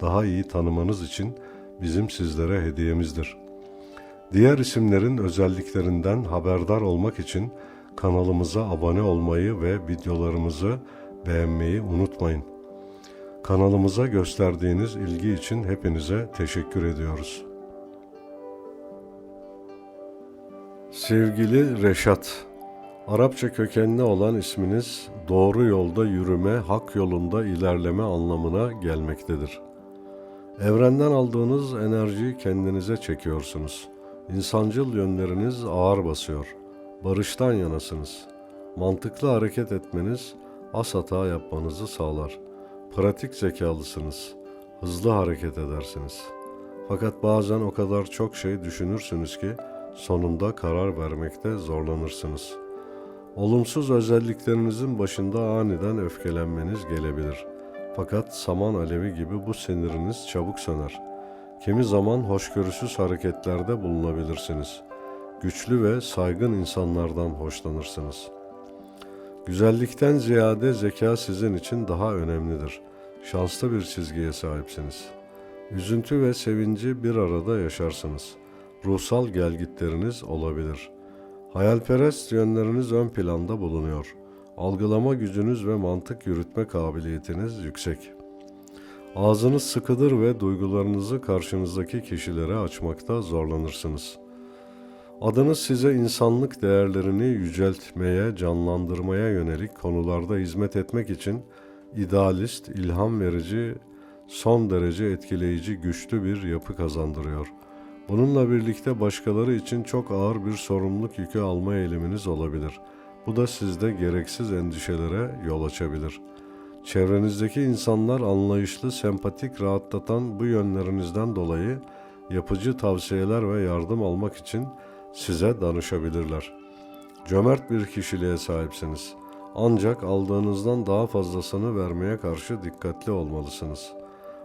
daha iyi tanımanız için bizim sizlere hediyemizdir. Diğer isimlerin özelliklerinden haberdar olmak için kanalımıza abone olmayı ve videolarımızı beğenmeyi unutmayın. Kanalımıza gösterdiğiniz ilgi için hepinize teşekkür ediyoruz. Sevgili Reşat, Arapça kökenli olan isminiz doğru yolda yürüme, hak yolunda ilerleme anlamına gelmektedir. Evrenden aldığınız enerjiyi kendinize çekiyorsunuz. İnsancıl yönleriniz ağır basıyor. Barıştan yanasınız. Mantıklı hareket etmeniz az hata yapmanızı sağlar. Pratik zekalısınız. Hızlı hareket edersiniz. Fakat bazen o kadar çok şey düşünürsünüz ki sonunda karar vermekte zorlanırsınız. Olumsuz özelliklerinizin başında aniden öfkelenmeniz gelebilir.'' Fakat saman alevi gibi bu siniriniz çabuk söner. Kimi zaman hoşgörüsüz hareketlerde bulunabilirsiniz. Güçlü ve saygın insanlardan hoşlanırsınız. Güzellikten ziyade zeka sizin için daha önemlidir. Şanslı bir çizgiye sahipsiniz. Üzüntü ve sevinci bir arada yaşarsınız. Ruhsal gelgitleriniz olabilir. Hayalperest yönleriniz ön planda bulunuyor.'' Algılama gücünüz ve mantık yürütme kabiliyetiniz yüksek. Ağzınız sıkıdır ve duygularınızı karşınızdaki kişilere açmakta zorlanırsınız. Adınız size insanlık değerlerini yüceltmeye, canlandırmaya yönelik konularda hizmet etmek için idealist, ilham verici, son derece etkileyici, güçlü bir yapı kazandırıyor. Bununla birlikte başkaları için çok ağır bir sorumluluk yükü alma eğiliminiz olabilir.'' Bu da sizde gereksiz endişelere yol açabilir. Çevrenizdeki insanlar anlayışlı, sempatik, rahatlatan bu yönlerinizden dolayı yapıcı tavsiyeler ve yardım almak için size danışabilirler. Cömert bir kişiliğe sahipsiniz. Ancak aldığınızdan daha fazlasını vermeye karşı dikkatli olmalısınız.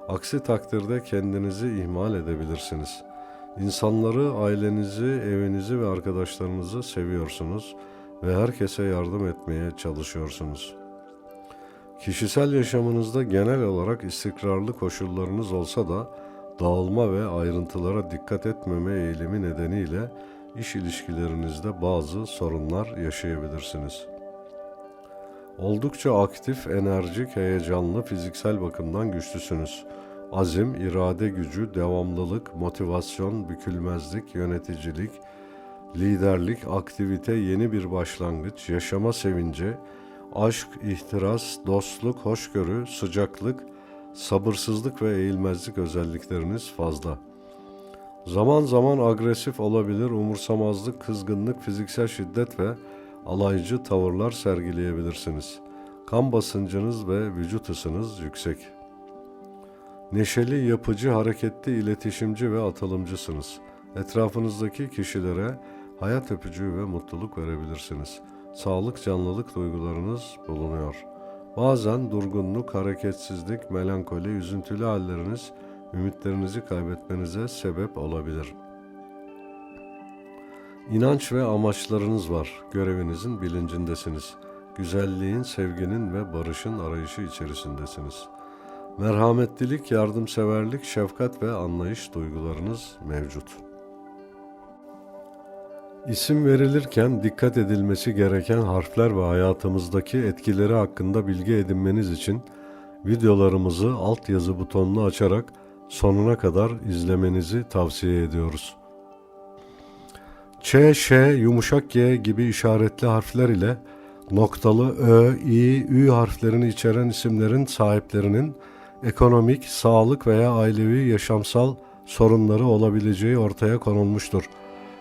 Aksi takdirde kendinizi ihmal edebilirsiniz. İnsanları, ailenizi, evinizi ve arkadaşlarınızı seviyorsunuz.'' Ve herkese yardım etmeye çalışıyorsunuz. Kişisel yaşamınızda genel olarak istikrarlı koşullarınız olsa da dağılma ve ayrıntılara dikkat etmeme eğilimi nedeniyle iş ilişkilerinizde bazı sorunlar yaşayabilirsiniz. Oldukça aktif, enerjik, heyecanlı, fiziksel bakımdan güçlüsünüz. Azim, irade gücü, devamlılık, motivasyon, bükülmezlik, yöneticilik, liderlik, aktivite, yeni bir başlangıç, yaşama sevinci, aşk, ihtiras, dostluk, hoşgörü, sıcaklık, sabırsızlık ve eğilmezlik özellikleriniz fazla. Zaman zaman agresif olabilir, umursamazlık, kızgınlık, fiziksel şiddet ve alaycı tavırlar sergileyebilirsiniz. Kan basıncınız ve vücut ısınız yüksek. Neşeli, yapıcı, hareketli, iletişimci ve atılımcısınız. Etrafınızdaki kişilere hayat öpücüğü ve mutluluk verebilirsiniz. Sağlık, canlılık duygularınız bulunuyor. Bazen durgunluk, hareketsizlik, melankoli, üzüntülü halleriniz ümitlerinizi kaybetmenize sebep olabilir. İnanç ve amaçlarınız var. Görevinizin bilincindesiniz. Güzelliğin, sevginin ve barışın arayışı içerisindesiniz. Merhametlilik, yardımseverlik, şefkat ve anlayış duygularınız mevcut.'' İsim verilirken dikkat edilmesi gereken harfler ve hayatımızdaki etkileri hakkında bilgi edinmeniz için videolarımızı altyazı butonunu açarak sonuna kadar izlemenizi tavsiye ediyoruz. Ç, Ş, yumuşak G gibi işaretli harfler ile noktalı Ö, İ, Ü harflerini içeren isimlerin sahiplerinin ekonomik, sağlık veya ailevi yaşamsal sorunları olabileceği ortaya konulmuştur.''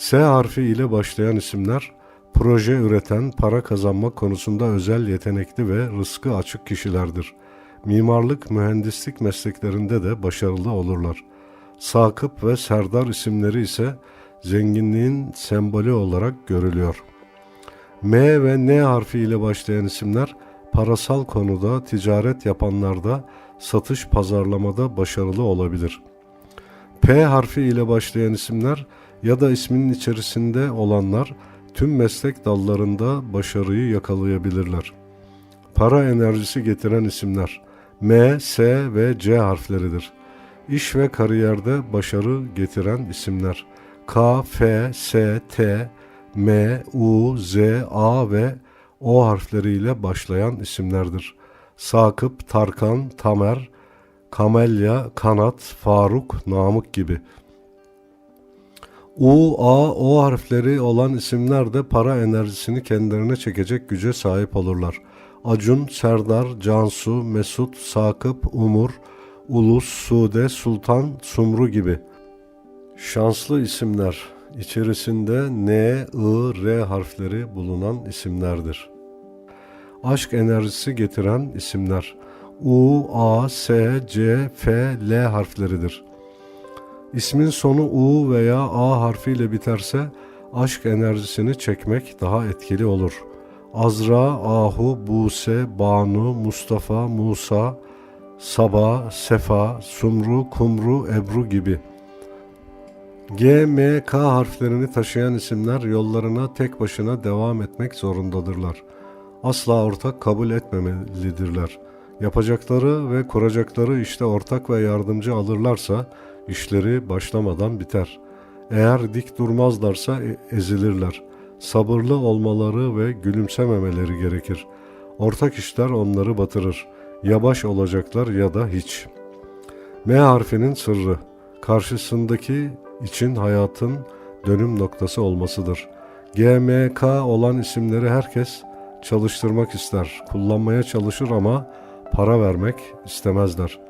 S harfi ile başlayan isimler proje üreten, para kazanmak konusunda özel yetenekli ve rızkı açık kişilerdir. Mimarlık, mühendislik mesleklerinde de başarılı olurlar. Sakıp ve Serdar isimleri ise zenginliğin sembolü olarak görülüyor. M ve N harfi ile başlayan isimler parasal konuda ticaret yapanlarda satış pazarlamada başarılı olabilir. P harfi ile başlayan isimler ya da isminin içerisinde olanlar tüm meslek dallarında başarıyı yakalayabilirler. Para enerjisi getiren isimler M, S ve C harfleridir. İş ve kariyerde başarı getiren isimler K, F, S, T, M, U, Z, A ve O harfleriyle başlayan isimlerdir. Sakıp, Tarkan, Tamer, Kamelya, Kanat, Faruk, Namık gibi. U, A, O harfleri olan isimler de para enerjisini kendilerine çekecek güce sahip olurlar. Acun, Serdar, Cansu, Mesut, Sakıp, Umur, Ulus, Sude, Sultan, Sumru gibi. Şanslı isimler içerisinde N, I, R harfleri bulunan isimlerdir. Aşk enerjisi getiren isimler U, A, S, C, F, L harfleridir. İsmin sonu U veya A harfiyle biterse aşk enerjisini çekmek daha etkili olur. Azra, Ahu, Buse, Banu, Mustafa, Musa, Saba, Sefa, Sumru, Kumru, Ebru gibi. G, M, K harflerini taşıyan isimler yollarına tek başına devam etmek zorundadırlar. Asla ortak kabul etmemelidirler. Yapacakları ve kuracakları işte ortak ve yardımcı alırlarsa işleri başlamadan biter. Eğer dik durmazlarsa e- ezilirler. Sabırlı olmaları ve gülümsememeleri gerekir. Ortak işler onları batırır. Ya baş olacaklar ya da hiç. M harfinin sırrı karşısındaki için hayatın dönüm noktası olmasıdır. GMK olan isimleri herkes çalıştırmak ister, kullanmaya çalışır ama para vermek istemezler.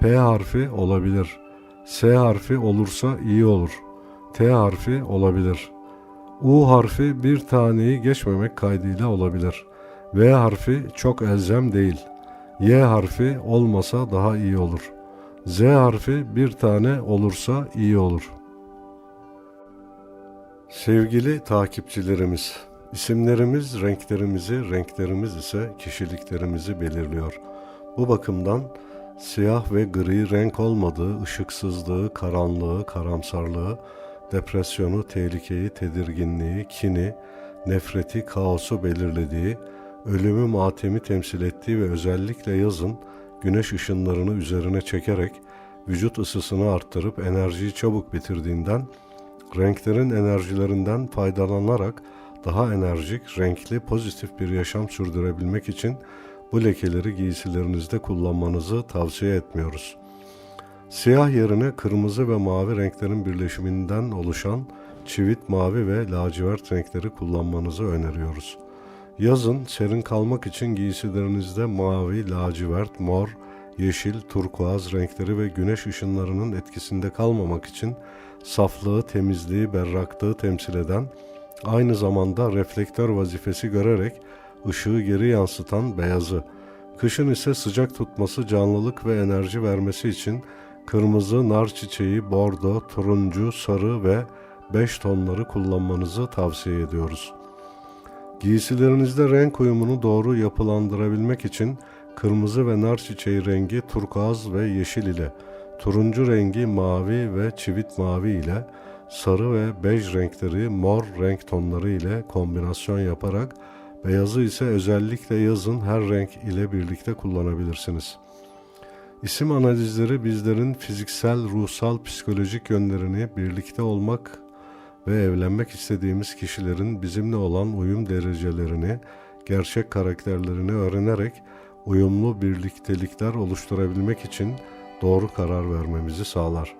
P harfi olabilir. S harfi olursa iyi olur. T harfi olabilir. U harfi bir taneyi geçmemek kaydıyla olabilir. V harfi çok elzem değil. Y harfi olmasa daha iyi olur. Z harfi bir tane olursa iyi olur. Sevgili takipçilerimiz, isimlerimiz renklerimizi, renklerimiz ise kişiliklerimizi belirliyor. Bu bakımdan siyah ve gri renk olmadığı, ışıksızlığı, karanlığı, karamsarlığı, depresyonu, tehlikeyi, tedirginliği, kini, nefreti, kaosu belirlediği, ölümü, matemi temsil ettiği ve özellikle yazın güneş ışınlarını üzerine çekerek vücut ısısını arttırıp enerjiyi çabuk bitirdiğinden renklerin enerjilerinden faydalanarak daha enerjik, renkli, pozitif bir yaşam sürdürebilmek için bu lekeleri giysilerinizde kullanmanızı tavsiye etmiyoruz. Siyah yerine kırmızı ve mavi renklerin birleşiminden oluşan çivit mavi ve lacivert renkleri kullanmanızı öneriyoruz. Yazın serin kalmak için giysilerinizde mavi, lacivert, mor, yeşil, turkuaz renkleri ve güneş ışınlarının etkisinde kalmamak için saflığı, temizliği, berraklığı temsil eden, aynı zamanda reflektör vazifesi görerek ışığı geri yansıtan beyazı, kışın ise sıcak tutması, canlılık ve enerji vermesi için kırmızı, nar çiçeği, bordo, turuncu, sarı ve beş tonları kullanmanızı tavsiye ediyoruz. Giysilerinizde renk uyumunu doğru yapılandırabilmek için kırmızı ve nar çiçeği rengi turkuaz ve yeşil ile, turuncu rengi mavi ve çivit mavi ile, sarı ve bej renkleri mor renk tonları ile kombinasyon yaparak beyazı ise özellikle yazın her renk ile birlikte kullanabilirsiniz. İsim analizleri bizlerin fiziksel, ruhsal, psikolojik yönlerini birlikte olmak ve evlenmek istediğimiz kişilerin bizimle olan uyum derecelerini, gerçek karakterlerini öğrenerek uyumlu birliktelikler oluşturabilmek için doğru karar vermemizi sağlar.